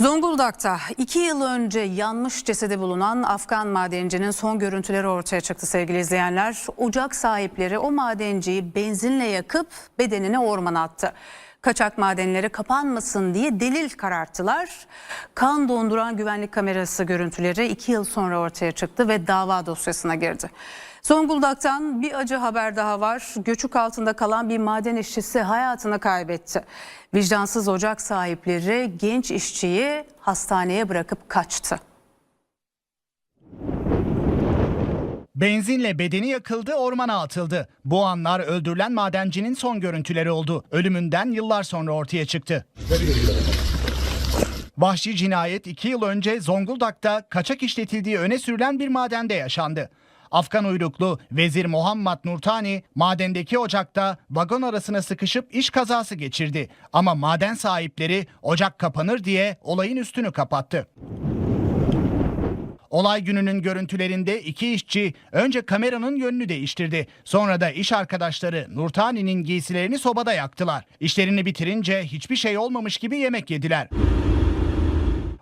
Zonguldak'ta iki yıl önce yanmış cesedi bulunan Afgan madencinin son görüntüleri ortaya çıktı sevgili izleyenler. Ocak sahipleri o madenciyi benzinle yakıp bedenini ormana attı. Kaçak madenleri kapanmasın diye delil kararttılar. Kan donduran güvenlik kamerası görüntüleri iki yıl sonra ortaya çıktı ve dava dosyasına girdi. Zonguldak'tan bir acı haber daha var. Göçük altında kalan bir maden işçisi hayatını kaybetti. Vicdansız ocak sahipleri genç işçiyi hastaneye bırakıp kaçtı. Benzinle bedeni yakıldı, ormana atıldı. Bu anlar öldürülen madencinin son görüntüleri oldu. Ölümünden yıllar sonra ortaya çıktı. Vahşi cinayet 2 yıl önce Zonguldak'ta kaçak işletildiği öne sürülen bir madende yaşandı. Afgan uyruklu Vezir Muhammed Nurtani madendeki ocakta vagon arasına sıkışıp iş kazası geçirdi. Ama maden sahipleri ocak kapanır diye olayın üstünü kapattı. Olay gününün görüntülerinde iki işçi önce kameranın yönünü değiştirdi. Sonra da iş arkadaşları Nurtani'nin giysilerini sobada yaktılar. İşlerini bitirince hiçbir şey olmamış gibi yemek yediler.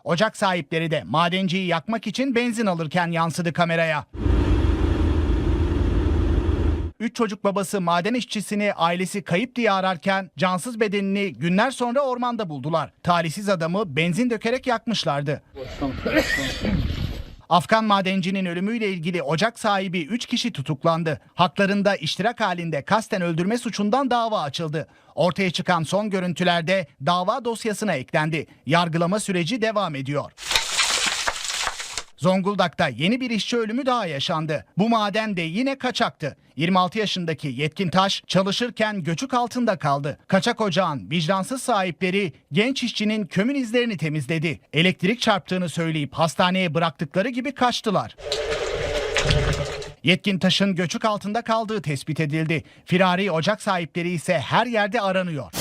Ocak sahipleri de madenciyi yakmak için benzin alırken yansıdı kameraya. Üç çocuk babası maden işçisini ailesi kayıp diye ararken cansız bedenini günler sonra ormanda buldular. Talihsiz adamı benzin dökerek yakmışlardı. Afgan madencinin ölümüyle ilgili ocak sahibi 3 kişi tutuklandı. Haklarında iştirak halinde kasten öldürme suçundan dava açıldı. Ortaya çıkan son görüntülerde dava dosyasına eklendi. Yargılama süreci devam ediyor. Zonguldak'ta yeni bir işçi ölümü daha yaşandı. Bu maden de yine kaçaktı. 26 yaşındaki Yetkin Taş çalışırken göçük altında kaldı. Kaçak ocağın vicdansız sahipleri genç işçinin kömür izlerini temizledi. Elektrik çarptığını söyleyip hastaneye bıraktıkları gibi kaçtılar. Yetkin Taş'ın göçük altında kaldığı tespit edildi. Firari ocak sahipleri ise her yerde aranıyor.